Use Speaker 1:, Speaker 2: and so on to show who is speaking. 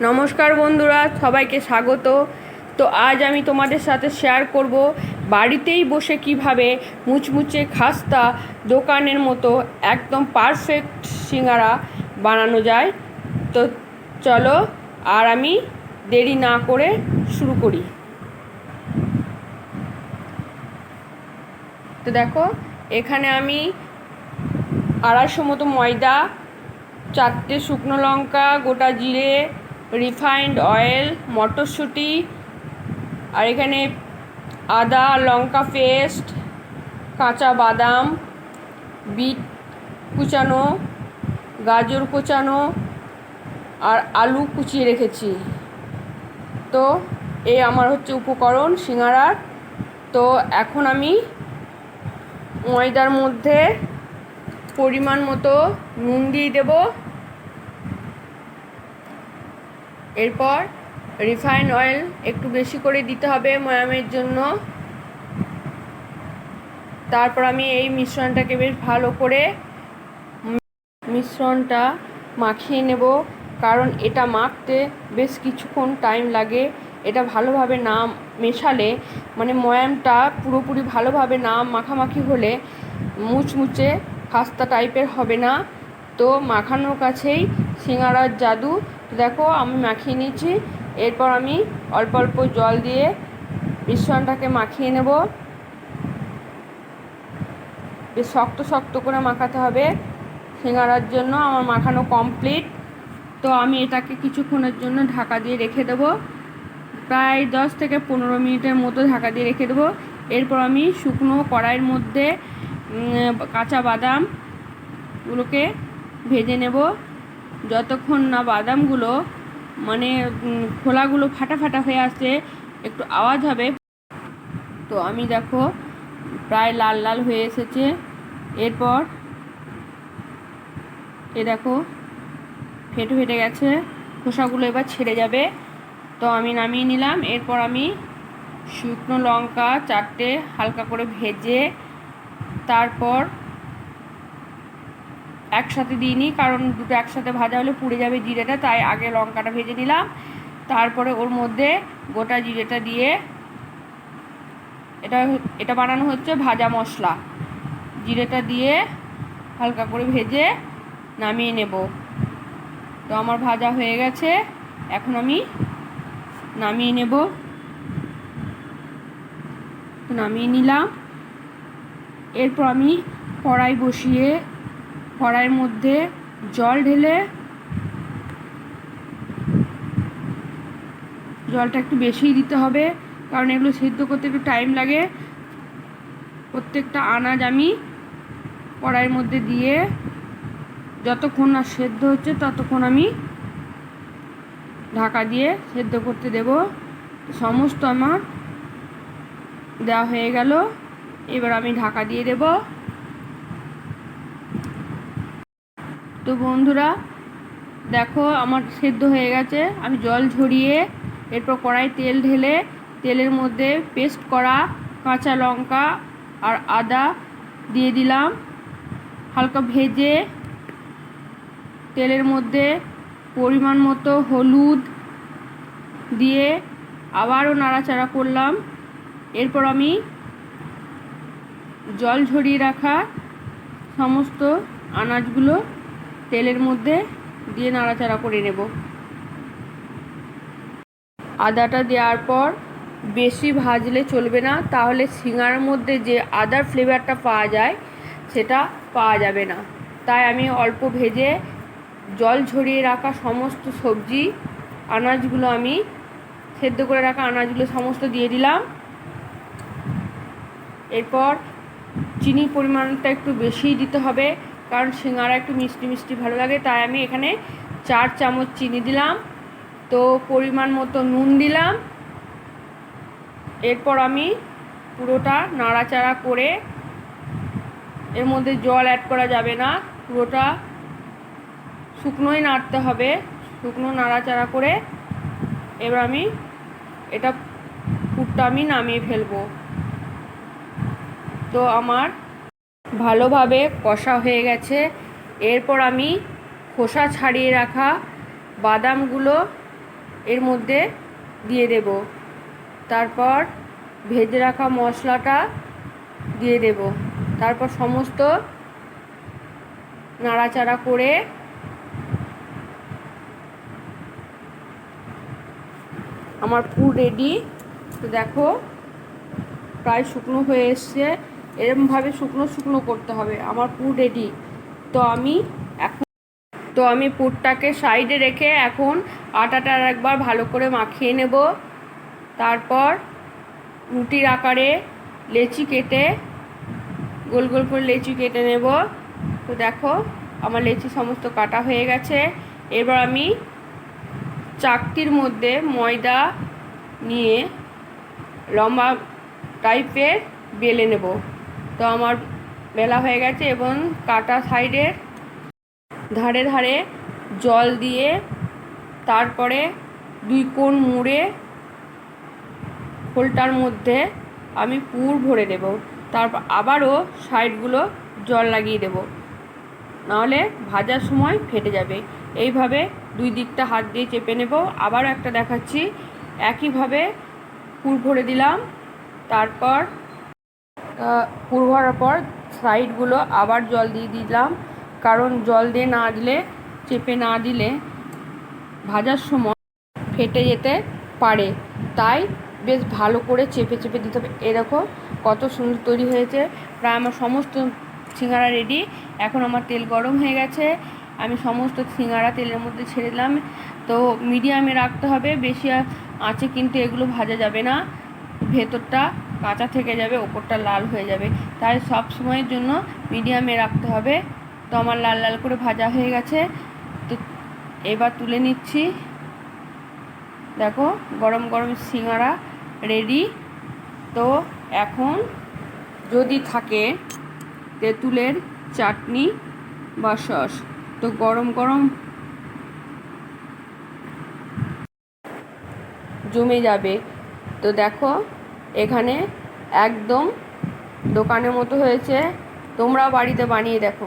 Speaker 1: নমস্কার বন্ধুরা, সবাইকে স্বাগত। তো আজ আমি তোমাদের সাথে শেয়ার করব বাড়িতেই বসে কীভাবে মুচমুচে খাস্তা দোকানের মতো একদম পারফেক্ট সিঙ্গারা বানানো যায়। তো চলো, আর আমি দেরি না করে শুরু করি। তো দেখো, এখানে আমি আড়াইশো মতো ময়দা, চারটে শুকনো লঙ্কা, গোটা জিরে রিফাইন্ড অয়েল মটরশুঁটি, আর এখানে আদা, লঙ্কা পেস্ট কাঁচা বাদাম, বিট কুচানো, গাজর কুচানো, আর আলু কুচিয়ে রেখেছি। তো এই আমার হচ্ছে উপকরণ সিঙ্গারার। তো এখন আমি ময়দার মধ্যে পরিমাণ মতো নুন দিয়ে দেবো। এরপর রিফাইন অয়েল একটু বেশি করে দিতে হবে ময়ামের জন্য। তারপর আমি এই মিশ্রণটাকে বেশ ভালো করে মিশ্রণটা মাখিয়ে নেব, কারণ এটা মাখতে বেশ কিছুক্ষণ টাইম লাগে। এটা ভালোভাবে না মেশালে মানে ময়ামটা পুরোপুরি ভালোভাবে না মাখামাখি হলে মুচমুচে খাস্তা টাইপের হবে না। তো মাখানোর কাছেই সিঙ্গারার জাদু দেখো, আমি মাখিয়ে নিয়েছি এরপর আমি অল্প অল্প জল দিয়ে মিশ্রণটাকে মাখিয়ে নেব। বেশ শক্ত শক্ত করে মাখাতে হবে সিঙ্গারার জন্য। আমার মাখানো কমপ্লিট। তো আমি এটাকে কিছুক্ষণের জন্য ঢাকা দিয়ে রেখে দেব। প্রায় দশ থেকে পনেরো মিনিটের মতো ঢাকা দিয়ে রেখে দেবো। এরপর আমি শুকনো কড়াইয়ের মধ্যে কাঁচা বাদামগুলোকে ভেজে নেব। যতক্ষণ না বাদামগুলো মানে খোলাগুলো ফাটা ফাটা হয়ে আসছে, একটু আওয়াজ হবে। তো আমি দেখো, প্রায় লাল লাল হয়ে এসেছে। এরপর এ দেখো, ফেটে ফেটে গেছে, খোসাগুলো এবার ছেড়ে যাবে। তো আমি নামিয়ে নিলাম। এরপর আমি শুকনো লঙ্কা চারটে হালকা করে ভেজে, তারপর একসাথে দিইনি, কারণ দুটো একসাথে ভাজা হলে পুড়ে যাবে জিরেটা, তাই আগে লঙ্কাটা ভেজে নিলাম। তারপরে ওর মধ্যে গোটা জিরেটা দিয়ে এটা এটা বানানো হচ্ছে ভাজা মশলা। জিরেটা দিয়ে হালকা করে ভেজে নামিয়ে নেব। তো আমার ভাজা হয়ে গেছে, এখন আমি নামিয়ে নেব। নামিয়ে নিলাম। এরপর আমি কড়াই বসিয়ে কড়াইয়ের মধ্যে জল ঢেলে জলটা একটু বেশিই দিতে হবে, কারণ এগুলো সেদ্ধ করতে একটু টাইম লাগে। প্রত্যেকটা আনাজ আমি কড়াইয়ের মধ্যে দিয়ে যতক্ষণ না সেদ্ধ হচ্ছে ততক্ষণ আমি ঢাকা দিয়ে সেদ্ধ করতে দেব। সমস্ত আমার দেওয়া হয়ে গেল, এবার আমি ঢাকা দিয়ে দেবো। তো বন্ধুরা, দেখো আমার সেদ্ধ হয়ে গেছে। আমি জল ঝরিয়ে এরপর কড়াই তেল ঢেলে তেলের মধ্যে পেস্ট করা কাঁচা লঙ্কা আর আদা দিয়ে দিলাম। হালকা ভেজে তেলের মধ্যে পরিমাণ মতো হলুদ দিয়ে আবারও নাড়াচাড়া করলাম। এরপর আমি জল ঝরিয়ে রাখা সমস্ত আনাজগুলো তেলের মধ্যে দিয়ে নাড়াচাড়া করে নেব। আদাটা দেওয়ার পর বেশি ভাজলে চলবে না, তাহলে সিঙার মধ্যে যে আদার ফ্লেভারটা পাওয়া যায়, সেটা পাওয়া যাবে না। তাই আমি অল্প ভেজে জল ঝরিয়ে রাখা সমস্ত সবজি, আনাজগুলো আমি সেদ্ধ করে রাখা আনাজগুলো সমস্ত দিয়ে দিলাম। এরপর চিনির পরিমাণটা একটু বেশিই দিতে হবে। কারণ সিঙ্গারা একটু মিষ্টি মিষ্টি ভালো লাগে, তাই আমি এখানে চার চামচ চিনি দিলাম, তো পরিমাণ মতো নুন দিলাম। এরপর আমি পুরোটা নাড়াচাড়া করে এর মধ্যে জল অ্যাড করা যাবে না, পুরোটা শুকনোই নাড়তে হবে, শুকনো নাড়াচাড়া করে এবার আমি এটা পুরটা আমি নামিয়ে ফেলব। তো আমার ভালোভাবে কষা হয়ে গেছে। এরপর আমি খোসা ছাড়িয়ে রাখা বাদামগুলো এর মধ্যে দিয়ে দেব। তারপর ভেজে রাখা মশলাটা দিয়ে দেব। তারপর সমস্ত নাড়াচাড়া করে আমার পুর রেডি তো দেখো, প্রায় শুকনো হয়ে এসছে। এরমভাবে শুকনো শুকনো করতে হবে। আমার পুর রেডি তো আমি এখন তো আমি পুরটাকে সাইডে রেখে এখন আটাটা একবার ভালো করে মাখিয়ে নেব। তারপর রুটির আকারে লেচি কেটে গোল গোল করে লেচি কেটে নেব। তো দেখো, আমার লেচি সমস্ত কাটা হয়ে গেছে। এবার আমি চাকতির মধ্যে ময়দা নিয়ে লম্বা টাইপের বেলে নেব। তো আমার বেলা হয়ে গেছে এবং কাটা সাইডের ধারে ধারে জল দিয়ে তারপরে দুই কোণ মুড়ে খোলটার মধ্যে আমি পুর ভরে দেব। তারপর আবারও সাইডগুলো জল লাগিয়ে দেব। নাহলে ভাজার সময় ফেটে যাবে। এইভাবে দুই দিকটা হাত দিয়ে চেপে নেব। আবারও একটা দেখাচ্ছি। একইভাবে পুর ভরে দিলাম। তারপর পুর ভরার পর সাইডগুলো আবার জল দিয়ে দিলাম। কারণ জল দিয়ে না দিলে, চেপে না দিলে ভাজার সময় ফেটে যেতে পারে। তাই বেশ ভালো করে চেপে চেপে দিতে হবে। এরকম কত সুন্দর তৈরি হয়েছে। প্রায় আমার সমস্ত সিঙ্গারা রেডি এখন আমার তেল গরম হয়ে গেছে। আমি সমস্ত সিঙ্গারা তেলের মধ্যে ছেড়ে দিলাম। তো মিডিয়ামে রাখতে হবে। বেশি আঁচে কিন্তু এগুলো ভাজা যাবে না। ভেতরটা কাঁচা থেকে যাবে, ওপরটা লাল হয়ে যাবে। তাই সব সময়ের জন্য মিডিয়ামে রাখতে হবে। তো আমার লাল লাল করে ভাজা হয়ে গেছে। তো এবার তুলে নিচ্ছি। দেখো, গরম গরম সিঙ্গারা রেডি তো এখন যদি থাকে তেঁতুলের চাটনি বা সস। তো গরম গরম জমে যাবে। তো দেখো এখানে একদম দোকানের মতো হয়েছে। তোমরা বাড়িতে বানিয়ে দেখো।